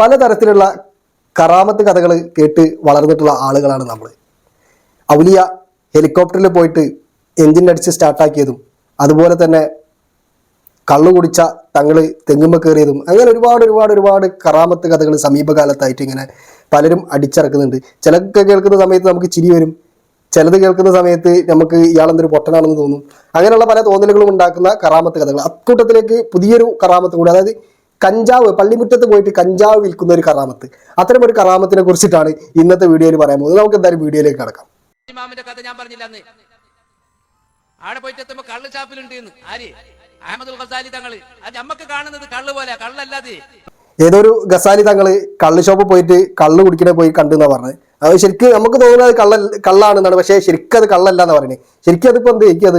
പലതരത്തിലുള്ള കറാമത്ത് കഥകൾ കേട്ട് വളർന്നിട്ടുള്ള ആളുകളാണ് നമ്മൾ ഔലിയ ഹെലികോപ്റ്ററിൽ പോയിട്ട് എഞ്ചിൻ അടിച്ച് സ്റ്റാർട്ടാക്കിയതും അതുപോലെ തന്നെ കള്ളു കുടിച്ച തങ്ങൾ തെങ്ങുമ്പ കയറിയതും അങ്ങനെ ഒരുപാട് ഒരുപാട് ഒരുപാട് കറാമത്ത് കഥകൾ സമീപകാലത്തായിട്ട് ഇങ്ങനെ പലരും അടിച്ചിറക്കുന്നുണ്ട്. ചിലതൊക്കെ കേൾക്കുന്ന സമയത്ത് നമുക്ക് ചിരി വരും. ചിലത് കേൾക്കുന്ന സമയത്ത് നമുക്ക് ഇയാളെന്തൊരു പൊട്ടനാണെന്ന് തോന്നും. അങ്ങനെയുള്ള പല തോന്നലുകളും ഉണ്ടാക്കുന്ന കറാമത്ത് കഥകൾ അക്കൂട്ടത്തിലേക്ക് പുതിയൊരു കറാമത്ത് കൂടി അതായത് കഞ്ചാവ് പള്ളിമുറ്റത്ത് പോയിട്ട് കഞ്ചാവ് വിൽക്കുന്ന ഒരു കറാമത്ത്. അത്തരം ഒരു കറാമത്തിനെ കുറിച്ചിട്ടാണ് ഇന്നത്തെ വീഡിയോയിൽ പറയാൻ പോകുന്നത്. നമുക്ക് എന്തായാലും വീഡിയോയിലേക്ക് കടക്കാം. ഇമാമിന്റെ കഥ ഞാൻ പറഞ്ഞില്ല അന്ന് പോയിട്ട് എത്തുമ്പോ കള്ള് ചാപ്പിലുണ്ട് ആര്? അഹമ്മദുൽ ഖസാലി തങ്ങൾ. അത് നമ്മക്ക് കാണുന്നത് കള്ള് പോലെ കള്ളല്ലാതെ. ഏതൊരു ഗസാലി തങ്ങൾ കള്ള് ഷോപ്പ് പോയിട്ട് കള്ള് കുടിക്കണേ പോയി കണ്ടു എന്നാ പറഞ്ഞത്. അത് ശരിക്കും നമുക്ക് തോന്നുന്നത് കള്ള കള്ളാണെന്നാണ്. പക്ഷേ ശരിക്കും അത് കള്ളല്ല എന്ന് പറയുന്നത്. ശരിക്കും അതിപ്പോ എന്ത്? ശരിക്കും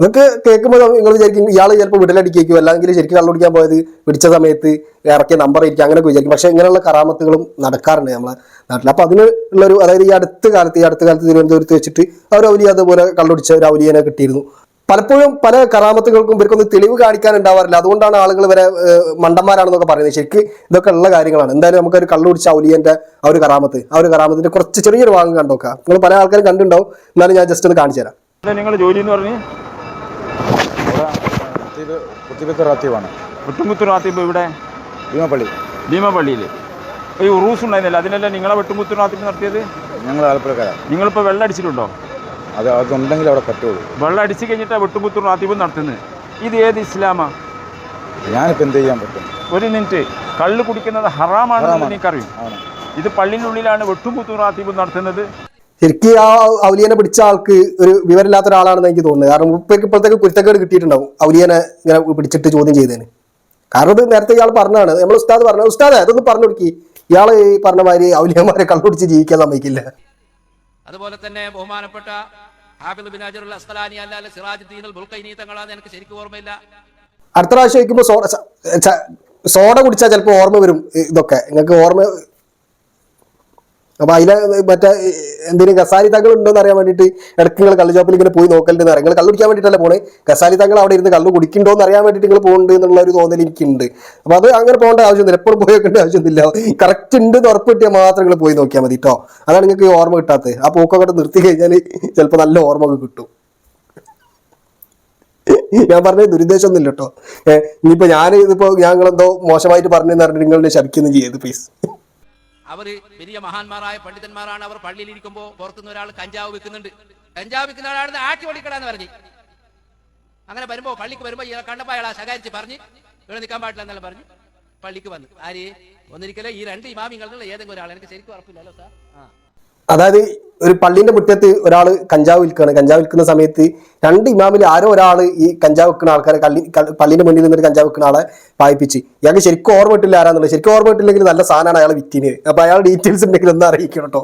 ഇതൊക്കെ കേൾക്കുമ്പോൾ നിങ്ങൾ വിചാരിക്കും ഇയാൾ ചിലപ്പോൾ വിടലടിക്കേക്കും. അല്ലെങ്കിൽ ശരിക്കും കള്ളുപിടിക്കാൻ പോയത് പിടിച്ച സമയത്ത് ഇറക്കിയ നമ്പർ ആയിരിക്കും. അങ്ങനെയൊക്കെ വിചാരിക്കും. പക്ഷേ ഇങ്ങനെയുള്ള കറാമത്തുകളും നടക്കാറുണ്ട് നമ്മളെ നാട്ടിൽ അപ്പോൾ അതിന് ഉള്ളൊരു അതായത് ഈ അടുത്ത കാലത്ത് ഈ അടുത്ത കാലത്ത് തിരുവനന്തപുരത്ത് വെച്ചിട്ട് അവർ ഔലിയ അതുപോലെ കള്ളുടിച്ച ഒരു ഔലിയനെ കിട്ടിയിരുന്നു. പലപ്പോഴും പല കറാമത്തുകൾക്കും ഇവർക്കൊന്നും തെളിവ് കാണിക്കാൻ ഉണ്ടാവാറില്ല. അതുകൊണ്ടാണ് ആളുകൾ വരെ മണ്ടന്മാരാണെന്നൊക്കെ പറയുന്നത്. ശരിക്ക് ഇതൊക്കെ ഉള്ള കാര്യങ്ങളാണ്. എന്തായാലും നമുക്ക് ഒരു കള്ളു പിടിച്ച ഔലിയന്റെ ആ ഒരു കറാമത്ത് ആ ഒരു കറാമത്തിന്റെ കുറച്ച് ചെറിയൊരു ഭാഗം കണ്ടോക്കാം. നിങ്ങൾ പല ആൾക്കാരും കണ്ടുണ്ടാവും എന്നാലും ഞാൻ ജസ്റ്റ് ഒന്ന് കാണിച്ചു തരാം നിങ്ങൾ ജോലി എന്ന് പറഞ്ഞ് ഖത്തീബ് കുത്തിബത്ത് റാത്തീബാണ് വെട്ടുംകുത്ത് റാത്തിബ് ഇവിടെ? ഭീമപ്പള്ളി. ഭീമപള്ളിയിൽ ഈ ഉറൂസ് ഉണ്ടായിരുന്നില്ല? അതിനല്ല നിങ്ങളെ വെട്ടുംകുത്ത് റാത്തിബ് നടത്തിയത്? ഞങ്ങൾ ആലപ്പുഴക്കാരാണ് നിങ്ങളിപ്പോൾ വെള്ളം അടിച്ചിട്ടുണ്ടോ? അത് അതുണ്ടെങ്കിൽ അവിടെ പറ്റുള്ളൂ. വെള്ളം അടിച്ച് കഴിഞ്ഞിട്ടാണ് വെട്ടുംകുത്ത് റാത്തിബ് നടത്തുന്നത് ഇത് ഏത് ഇസ്ലാമാ? ഞാനിപ്പോൾ എന്ത് ചെയ്യാൻ പറ്റും? ഒരു മിനിറ്റ്. കള്ള് കുടിക്കുന്നത് ഹറാമാണെന്ന് ആണ്. ഇത് പള്ളിനുള്ളിലാണ് വെട്ടുംകുത്ത് റാത്തിബ് നടത്തുന്നത്. ശരിക്കും ആ ഔലിയനെ പിടിച്ച ആൾക്ക് ഒരു വിവരമില്ലാത്ത ഒരാളാണെന്ന് എനിക്ക് തോന്നുന്നത്. കാരണം ഉപ്പയ്ക്ക് ഇപ്പോഴത്തേക്ക് കുരുത്തക്കേട് കിട്ടിയിട്ടുണ്ടാവും ഔലിയനെ ഇങ്ങനെ പിടിച്ചിട്ട് ചോദ്യം ചെയ്തതിന്. കാരണം ഇത് നേരത്തെ ഇയാൾ പറഞ്ഞതാണ്. നമ്മൾ ഉസ്താദ് പറഞ്ഞു ഉസ്താദ് അതൊന്ന് പറഞ്ഞു കൊടുക്കി. ഇയാൾ ഈ പറഞ്ഞ മാതിരി ഔലിയന്മാരെ കള്ളുപിടിച്ച് ജീവിക്കാൻ സമ്മതിക്കില്ല. അതുപോലെ തന്നെ ബഹുമാനപ്പെട്ട ഹാഫിദ് ബിൻ അജറുൽ അസ്കലാനി അല്ലാതെ സിറാജുദ്ദീൻ അൽ ബുൽഖൈനി തങ്ങളാന്ന് എനിക്ക് ശരിക്കും ഓർമ്മയില്ല. അടുത്ത പ്രാവശ്യം വയ്ക്കുമ്പോൾ സോഡ കുടിച്ചാൽ ചിലപ്പോൾ ഓർമ്മ വരും. ഇതൊക്കെ. നിങ്ങൾക്ക് ഓർമ്മ അപ്പൊ അതിലെ മറ്റേ എന്തെങ്കിലും കസാരി തങ്ങൾ ഉണ്ടോ എന്ന് അറിയാൻ വേണ്ടിയിട്ട് ഇടയ്ക്ക് നിങ്ങൾ കള്ള് ഇങ്ങനെ പോയി നോക്കലുണ്ടെന്ന് അറിയാം. നിങ്ങൾ കള്ളു കുടിക്കാൻ വേണ്ടിയിട്ടല്ല പോണേ? കസാരി തങ്ങൾ അവിടെ ഇരുന്ന് കള്ളു കുടിക്കണ്ടോ എന്ന് അറിയാൻ വേണ്ടിയിട്ട് നിങ്ങൾ പോകുന്നുണ്ട് എന്നുള്ള ഒരു തോന്നൽ എനിക്കുണ്ട്. അപ്പൊ അത് അങ്ങനെ പോകേണ്ട ആവശ്യമൊന്നുമില്ല എപ്പോഴും പോയി വെക്കേണ്ട ആവശ്യമൊന്നുമില്ല. കറക്റ്റ് ഉണ്ട് എന്ന് ഉറപ്പ് കിട്ടിയാൽ മാത്രം നിങ്ങൾ പോയി നോക്കിയാൽ മതി കേട്ടോ അതാണ് നിങ്ങൾക്ക് ഓർമ്മ കിട്ടാത്തത്. ആ പോക്കൊക്കെ നിർത്തി കഴിഞ്ഞാൽ ചിലപ്പോൾ നല്ല ഓർമ്മ ഒക്കെ കിട്ടും. ഞാൻ പറഞ്ഞത് ദുരുദ്ദേശമൊന്നുമില്ല കേട്ടോ ഏഹ് ഇനിയിപ്പോ ഞാൻ ഇതിപ്പോ ഞങ്ങളെന്തോ മോശമായിട്ട് പറഞ്ഞെന്ന് പറഞ്ഞിട്ട് നിങ്ങളെ ശപിക്കുന്നു ചെയ്ത് പ്ലീസ് അവർ വലിയ മഹാന്മാരായ പണ്ഡിതന്മാരാണ്. അവർ പള്ളിയിൽ ഇരിക്കുമ്പോ പുറത്തുനിന്ന് ഒരാൾ കഞ്ചാവ് വിൽക്കുന്നുണ്ട്. കഞ്ചാവ് വിൽക്കുന്ന ആളാണ് ആട്ടി ഓടിക്കടാന്ന് പറഞ്ഞു. അങ്ങനെ വരുമ്പോ പള്ളിക്ക് വരുമ്പോ ഇയാൾ കണ്ടപ്പോ അയാളാ ശകാരിച്ച് പറഞ്ഞ് ഇവിടെ നിൽക്കാൻ പാടില്ല എന്നെല്ലാം പറഞ്ഞു പള്ളിക്ക് വന്നു. ആര്? ഒന്നിരിക്കലോ ഈ രണ്ട് ഇമാമിങ്ങൾ ഏതെങ്കിലും ഒരാൾ. എനിക്ക് ശരിക്കും ഉറപ്പില്ലല്ലോ സാർ. ആ. അതായത് ഒരു പള്ളിന്റെ മുറ്റത്ത് ഒരാൾ കഞ്ചാവ് വിൽക്കുകയാണ് കഞ്ചാവ് വിൽക്കുന്ന സമയത്ത് രണ്ട് ഇമാമിൽ ആരോ ഒരാൾ ഈ കഞ്ചാവ് വിൽക്കുന്ന ആൾക്കാരെ കള്ളി പള്ളിന്റെ മുന്നിൽ നിന്നൊരു കഞ്ചാവ് വിൽക്കുന്ന ആളെ വായിപ്പിച്ച്. ഇയാൾക്ക് ശരിക്കും ഓർമ്മ ഇട്ടില്ല ആരാന്നുള്ളത്. ശരിക്കും ഓർമ്മ ഇട്ടില്ലെങ്കിൽ നല്ല സാധനമാണ് അയാൾ വിറ്റിന്. അപ്പൊ അയാൾ ഡീറ്റെയിൽസ് ഉണ്ടെങ്കിൽ ഒന്ന് അറിയിക്കണം കേട്ടോ.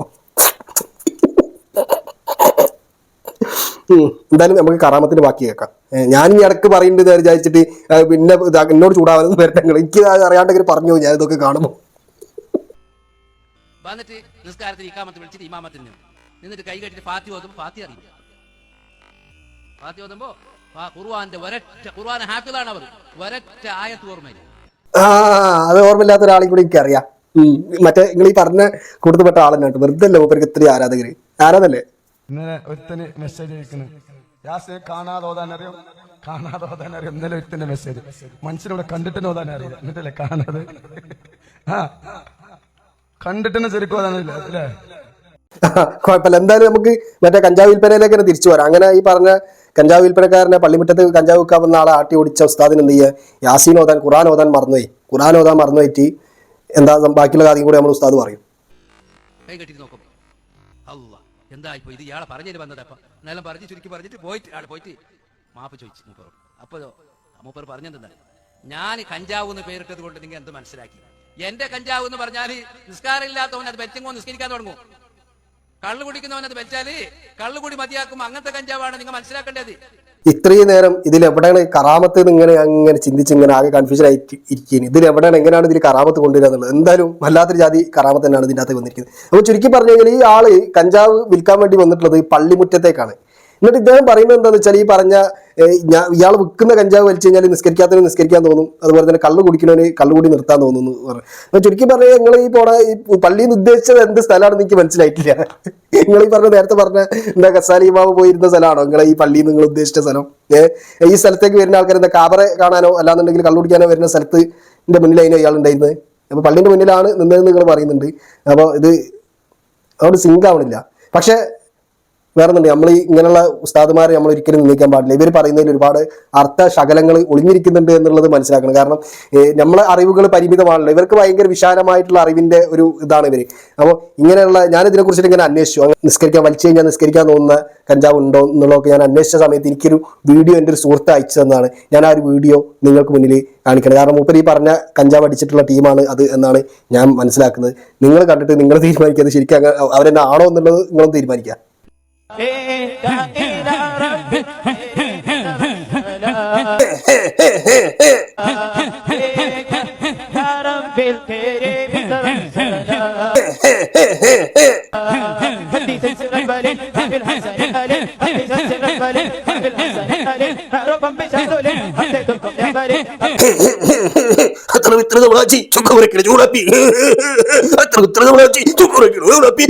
എന്തായാലും നമുക്ക് കറാമത്തിന്റെ ബാക്കി കേൾക്കാം. ഞാൻ ഈ ഇടയ്ക്ക് പറയുന്നത് വിചാരിച്ചിട്ട് പിന്നെ എന്നോട് ചൂടാവാനൊന്നും വരട്ടെ എനിക്ക് അറിയാണ്ടെങ്കിൽ പറഞ്ഞു ഞാൻ ഇതൊക്കെ കാണുമ്പോൾ വന്നിട്ട് നിസ്കാരത്തിന് ഇക്കാമത്ത് വിളിച്ചിട്ട് ഇമാമത്തിന് നിന്നു നിന്നിട്ട് കൈ കെട്ടിട്ട് ഫാത്തി ഓതുമ്പോ ഫാത്തി അറിയില്ല. ഫാത്തി ഓതുമ്പോ ഖുർആന്റെ ഒരൊറ്റ ഖുർആൻ ഹാഫിളാണ് അവർ ഒരൊറ്റ ആയത്ത് ഓർമ്മയില്ല. ആ അത് ഓർമ്മയില്ലാത്ത ഒരാളെ കൂടി എനിക്കറിയാം. അറിയാം മറ്റേ നിങ്ങൾ ഈ പറഞ്ഞ കൂട്ടത്തിൽപ്പെട്ട ആളെന്നെ കേട്ടോ. വെറുതെ അല്ലേ മൂപ്പർക്ക് ഇത്രയും ആരാധകര്? ആരാധല്ലേ ഇന്നലെ ഒരുത്തന് മെസ്സേജ് അയക്കുന്നു യാസ് കാണാതെ ഓതാൻ അറിയാം? കാണാതെ ഓതാൻ അറിയാം? ഇന്നലെ ഒരുത്തന്റെ മെസ്സേജ് മനുഷ്യനോട് കണ്ടിട്ട് ഓതാൻ അറിയില്ല. എന്നിട്ടല്ലേ കാണാതെ? ആ. കണ്ടിട്ട് ശരിക്കും ഓതാൻ അറിയില്ല അല്ലേ? കുഴപ്പമില്ല. എന്തായാലും നമുക്ക് മറ്റേ കഞ്ചാവ് വിൽപ്പനയിലേക്ക് തന്നെ തിരിച്ചു വരാം. അങ്ങനെ ഈ പറഞ്ഞ കഞ്ചാവ് വിൽപ്പനക്കാരനെ പള്ളിമുറ്റത്ത് കഞ്ചാവ് വിൽക്കാൻ വന്ന ആളെ ആട്ടി ഓടിച്ച ഉസ്താദിന് എന്ത് ചെയ്യുക യാസീൻ ഓതാൻ ഖുറാൻ ഓതാൻ മറന്നുപോയി. ഖുറാൻ ഓതാൻ മറന്നുപോയിട്ട് എന്താ ബാക്കിയുള്ള കാര്യം കൂടി നമ്മൾ ഉസ്താദ് പറയും. എന്താ ഇപ്പൊ ഇത് ഇയാളെ പറഞ്ഞു എന്നാലും പറഞ്ഞു ചുരുക്കി പറഞ്ഞിട്ട് പോയിട്ട് ആൾ പോയിട്ട് മാപ്പ് ചോദിച്ചു മൂപ്പറോട്. അപ്പൊ മൂപ്പർ പറഞ്ഞെന്താ ഞാൻ കഞ്ചാവ് എന്ന് പേരിട്ടത് കൊണ്ട് നിങ്ങൾ എന്ത് മനസ്സിലാക്കി? എന്റെ കഞ്ചാവ് എന്ന് പറഞ്ഞാൽ നിസ്കാരമില്ലാത്തവൻ അത് വെച്ചെങ്കോ നിസ്കരിക്കാൻ തുടങ്ങും കള്ളു കുടിക്കുന്നവൻ അത് വെച്ചാൽ കള്ളുകൂടി മതിയാക്കും. അങ്ങനത്തെ കഞ്ചാവാണ് നിങ്ങൾ മനസ്സിലാക്കേണ്ടത്. ഇത്രയും നേരം ഇതിൽ എവിടെയാണ് കറാമത്ത് ഇങ്ങനെ അങ്ങനെ ചിന്തിച്ച് ഇങ്ങനെ ആകെ കൺഫ്യൂഷൻ ആയിട്ട് ഇരിക്കുകയാണ്. ഇതിൽ എവിടെയാണ് എങ്ങനെയാണ് ഇതിൽ കറാമത്ത് കൊണ്ടുവരിക എന്നുള്ളത്? എന്തായാലും വല്ലാത്തൊരു ജാതി കറാമത്ത് തന്നെയാണ് ഇതിന്റെ അകത്ത് വന്നിരിക്കുന്നത്. അപ്പോൾ ചുരുക്കി പറഞ്ഞു കഴിഞ്ഞാൽ ഈ ആൾ കഞ്ചാവ് വിൽക്കാൻ വേണ്ടി വന്നിട്ടുള്ളത് പള്ളിമുറ്റത്തേക്കാണ്. എന്നിട്ട് ഇദ്ദേഹം പറയുന്നത് എന്താണെന്ന് വെച്ചാൽ ഈ പറഞ്ഞ ഞാൻ ഇയാൾ വിൽക്കുന്ന കഞ്ചാവ് വലിച്ചു കഴിഞ്ഞാൽ നിസ്കരിക്കാത്തവന് നിസ്കരിക്കാൻ തോന്നും. അതുപോലെ തന്നെ കള്ള് കുടിക്കുന്നവന് കള്ളുകൂടി നിർത്താൻ തോന്നുന്നു എന്ന് പറഞ്ഞു. ചുരുക്കി പറഞ്ഞാൽ നിങ്ങൾ ഈ പോണ ഈ പള്ളിയിൽ നിന്ന് ഉദ്ദേശിച്ചത് എന്ത് സ്ഥലമാണെന്ന് എനിക്ക് മനസ്സിലായിട്ടില്ല. നിങ്ങൾ ഈ പറഞ്ഞ നേരത്തെ പറഞ്ഞ എന്താ കസാലി ബാബ് പോയിരുന്ന സ്ഥലമാണോ? നിങ്ങൾ ഈ പള്ളിയിൽ നിങ്ങൾ ഉദ്ദേശിച്ച സ്ഥലം? ഈ സ്ഥലത്തേക്ക് വരുന്ന ആൾക്കാർ എന്താ കാബറെ കാണാനോ അല്ലാന്നുണ്ടെങ്കിൽ കള്ളു കുടിക്കാനോ വരുന്ന സ്ഥലത്ത് എന്റെ മുന്നിലായിരുന്നു ഇയാൾ ഉണ്ടായിരുന്നത് അപ്പൊ പള്ളിന്റെ മുന്നിലാണ് നിന്നതെന്ന് നിങ്ങൾ പറയുന്നുണ്ട്. അപ്പോൾ ഇത് അതുകൊണ്ട് സിങ്ക് ആവണില്ല പക്ഷെ വേറെ ഒന്നുണ്ട് നമ്മൾ ഈ ഇങ്ങനെയുള്ള ഉസ്താദുമാരെ നമ്മൾ ഒരിക്കലും നിന്ദിക്കാൻ പാടില്ല. ഇവർ പറയുന്നതിൽ ഒരുപാട് അർത്ഥ ശകലങ്ങൾ ഒളിഞ്ഞിരിക്കുന്നുണ്ട് എന്നുള്ളത് മനസ്സിലാക്കണം. കാരണം നമ്മളെ അറിവുകൾ പരിമിതമാണല്ലോ. ഇവർക്ക് ഭയങ്കര വിശാലമായിട്ടുള്ള അറിവിന്റെ ഒരു ഇതാണ് ഇവർ അപ്പോൾ ഇങ്ങനെയുള്ള ഞാൻ ഇതിനെ കുറിച്ചിട്ട് ഇങ്ങനെ അന്വേഷിച്ചു. നിസ്കരിക്കാൻ വലിച്ചു കഴിഞ്ഞാൽ നിസ്കരിക്കാൻ തോന്നുന്ന കഞ്ചാവ് ഉണ്ടോ എന്നുള്ളതൊക്കെ ഞാൻ അന്വേഷിച്ച സമയത്ത് എനിക്കൊരു വീഡിയോ എന്റെ ഒരു സുഹൃത്ത് അയച്ചു തന്നതാണ്. ഞാൻ ആ ഒരു വീഡിയോ നിങ്ങൾക്ക് മുന്നിൽ കാണിക്കണം. കാരണം മൂപ്പർ ഈ പറഞ്ഞ കഞ്ചാവ് അടിച്ചിട്ടുള്ള ടീമാണ് അത് എന്നാണ് ഞാൻ മനസ്സിലാക്കുന്നത്. നിങ്ങൾ കണ്ടിട്ട് നിങ്ങൾ തീരുമാനിക്കുക. അത് ശരിക്കും അവരെന്നെ ആണോ എന്നുള്ളത് നിങ്ങളും തീരുമാനിക്കുക. அத்தனை வித்திரத உணாச்சி சுக்கம் இருக்கிறது உழப்பி அத்தனை வித்திரத உணாச்சி சுக்கம் இருக்கிறது உழப்பி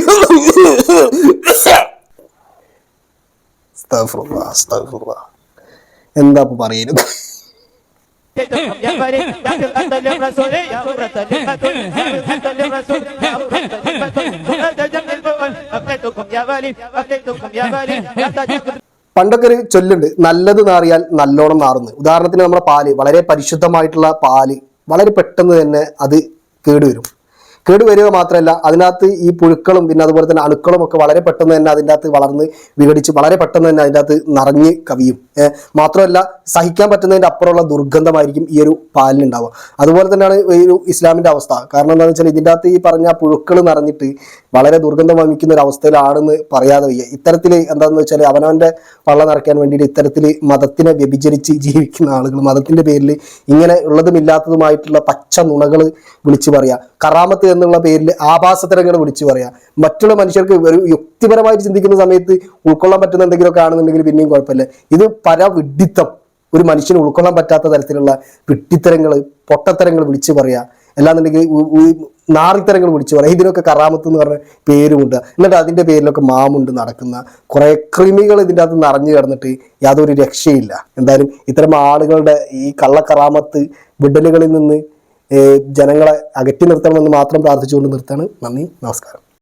എന്താ പറയുന്നത് പണ്ടൊക്കെ ഒരു ചൊല്ലുണ്ട് നല്ലത് നാറിയാൽ നല്ലോണം നാറുന്നു. ഉദാഹരണത്തിന് നമ്മുടെ പാൽ വളരെ പരിശുദ്ധമായിട്ടുള്ള പാൽ വളരെ പെട്ടെന്ന് തന്നെ അത് കേടുവരും. കേടുവരിക മാത്രമല്ല അതിനകത്ത് ഈ പുഴുക്കളും പിന്നെ അതുപോലെ തന്നെ അണുക്കളും ഒക്കെ വളരെ പെട്ടെന്ന് തന്നെ അതിന്റെ അകത്ത് വളർന്ന് വിഘടിച്ച് വളരെ പെട്ടെന്ന് തന്നെ അതിന്റെ അകത്ത് നിറഞ്ഞ് കവിയും. മാത്രമല്ല സഹിക്കാൻ പറ്റുന്നതിന്റെ അപ്പുറമുള്ള ദുർഗന്ധമായിരിക്കും ഈ ഒരു പാലിനുണ്ടാവുക അതുപോലെ തന്നെയാണ് ഈ ഒരു ഇസ്ലാമിന്റെ അവസ്ഥ. കാരണം എന്താണെന്ന് വെച്ചാൽ ഇതിന്റെ അകത്ത് ഈ പറഞ്ഞ പുഴുക്കൾ നിറഞ്ഞിട്ട് വളരെ ദുർഗന്ധം വമിക്കുന്ന ഒരു അവസ്ഥയിലാണെന്ന് പറയാതെ വയ്യ. ഇത്തരത്തിൽ എന്താണെന്ന് വെച്ചാൽ അവനവന്റെ വള്ളം നിറയ്ക്കാൻ വേണ്ടിയിട്ട് ഇത്തരത്തിൽ മതത്തിനെ വ്യഭിചരിച്ച് ജീവിക്കുന്ന ആളുകൾ മതത്തിന്റെ പേരിൽ ഇങ്ങനെ ഉള്ളതും ഇല്ലാത്തതുമായിട്ടുള്ള പച്ച നുണകൾ വിളിച്ചു പറയുക കറാമത്ത് എന്നുള്ള പേരിൽ ആഭാസത്തരങ്ങൾ വിളിച്ചു പറയുക മറ്റുള്ള മനുഷ്യർക്ക് ഒരു യുക്തിപരമായിട്ട് ചിന്തിക്കുന്ന സമയത്ത് ഉൾക്കൊള്ളാൻ പറ്റുന്ന എന്തെങ്കിലുമൊക്കെ ആണെന്നുണ്ടെങ്കിൽ പിന്നെയും കുഴപ്പമില്ല. ഇത് പരവിഡിത്തം. ഒരു മനുഷ്യന് ഉൾക്കൊള്ളാൻ പറ്റാത്ത തരത്തിലുള്ള പിട്ടിത്തരങ്ങൾ പൊട്ടത്തരങ്ങൾ വിളിച്ചു പറയുക അല്ലാന്നുണ്ടെങ്കിൽ നാറിത്തരങ്ങൾ വിളിച്ചു പറയുക ഇതിനൊക്കെ കറാമത്ത് എന്ന് പറഞ്ഞ പേരുമുണ്ട്. എന്നിട്ട് അതിന്റെ പേരിലൊക്കെ മാമുണ്ട് നടക്കുന്ന. കുറേ കൃമികൾ ഇതിന്റെ അകത്ത് നിറഞ്ഞു കിടന്നിട്ട് യാതൊരു രക്ഷയില്ല. എന്തായാലും ഇത്തരം ആളുകളുടെ ഈ കള്ളക്കറാമത്ത് വിടലുകളിൽ നിന്ന് ജനങ്ങളെ അകറ്റി നിർത്തണമെന്ന് മാത്രം പ്രാർത്ഥിച്ചുകൊണ്ട് നിർത്താണ് നന്ദി നമസ്കാരം.